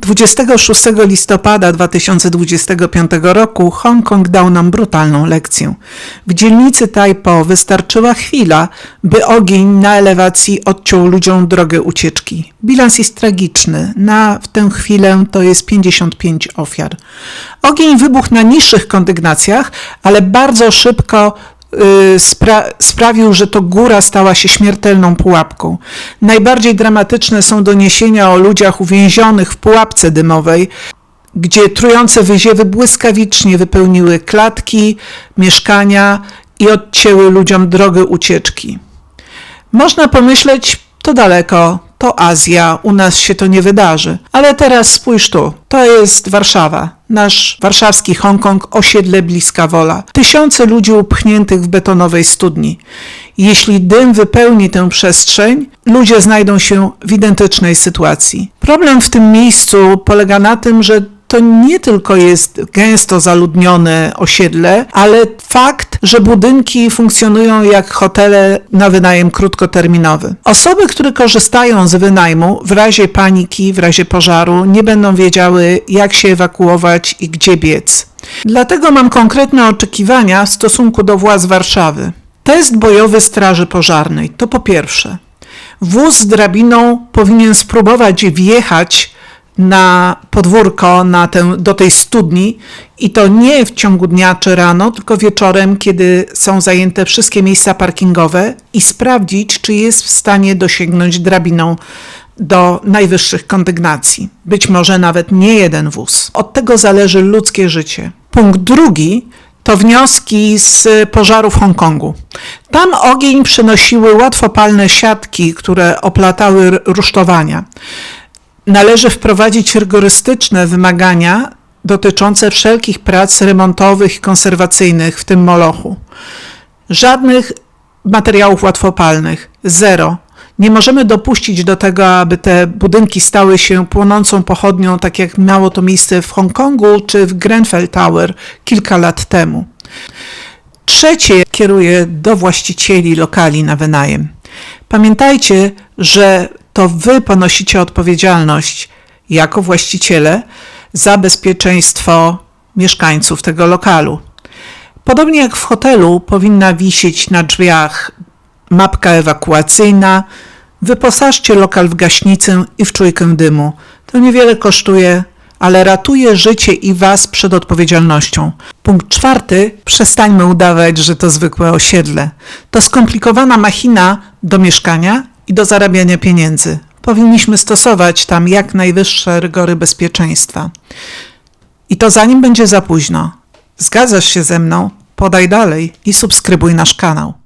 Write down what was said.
26 listopada 2025 roku Hongkong dał nam brutalną lekcję. W dzielnicy Taipo wystarczyła chwila, by ogień na elewacji odciął ludziom drogę ucieczki. Bilans jest tragiczny. Na w tę chwilę to jest 55 ofiar. Ogień wybuchł na niższych kondygnacjach, ale bardzo szybko spra- sprawił, że to góra stała się śmiertelną pułapką. Najbardziej dramatyczne są doniesienia o ludziach uwięzionych w pułapce dymowej, gdzie trujące wyziewy błyskawicznie wypełniły klatki, mieszkania i odcięły ludziom drogę ucieczki. Można pomyśleć, to daleko, to Azja, u nas się to nie wydarzy. Ale teraz spójrz tu, to jest Warszawa, nasz warszawski Hongkong, osiedle Bliska Wola. Tysiące ludzi upchniętych w betonowej studni. Jeśli dym wypełni tę przestrzeń, ludzie znajdą się w identycznej sytuacji. Problem w tym miejscu polega na tym, że to nie tylko jest gęsto zaludnione osiedle, ale fakt, że budynki funkcjonują jak hotele na wynajem krótkoterminowy. Osoby, które korzystają z wynajmu w razie paniki, w razie pożaru, nie będą wiedziały, jak się ewakuować i gdzie biec. Dlatego mam konkretne oczekiwania w stosunku do władz Warszawy. Test bojowy Straży Pożarnej to po pierwsze. Wóz z drabiną powinien spróbować wjechać na podwórko, na tę, do tej studni i to nie w ciągu dnia czy rano, tylko wieczorem, kiedy są zajęte wszystkie miejsca parkingowe i sprawdzić, czy jest w stanie dosięgnąć drabiną do najwyższych kondygnacji. Być może nawet nie jeden wóz. Od tego zależy ludzkie życie. Punkt drugi to wnioski z pożaru w Hongkongu. Tam ogień przynosiły łatwopalne siatki, które oplatały rusztowania należy wprowadzić rygorystyczne wymagania dotyczące wszelkich prac remontowych i konserwacyjnych w tym molochu. Żadnych materiałów łatwopalnych. Zero. Nie możemy dopuścić do tego, aby te budynki stały się płonącą pochodnią, tak jak miało to miejsce w Hongkongu czy w Grenfell Tower kilka lat temu. Trzecie kieruję do właścicieli lokali na wynajem. Pamiętajcie, że to wy ponosicie odpowiedzialność jako właściciele za bezpieczeństwo mieszkańców tego lokalu. Podobnie jak w hotelu powinna wisieć na drzwiach mapka ewakuacyjna. Wyposażcie lokal w gaśnicę i w czujkę dymu. To niewiele kosztuje, ale ratuje życie i Was przed odpowiedzialnością. Punkt czwarty. Przestańmy udawać, że to zwykłe osiedle. To skomplikowana machina do mieszkania do zarabiania pieniędzy. Powinniśmy stosować tam jak najwyższe rygory bezpieczeństwa. I to zanim będzie za późno. Zgadzasz się ze mną? Podaj dalej i subskrybuj nasz kanał.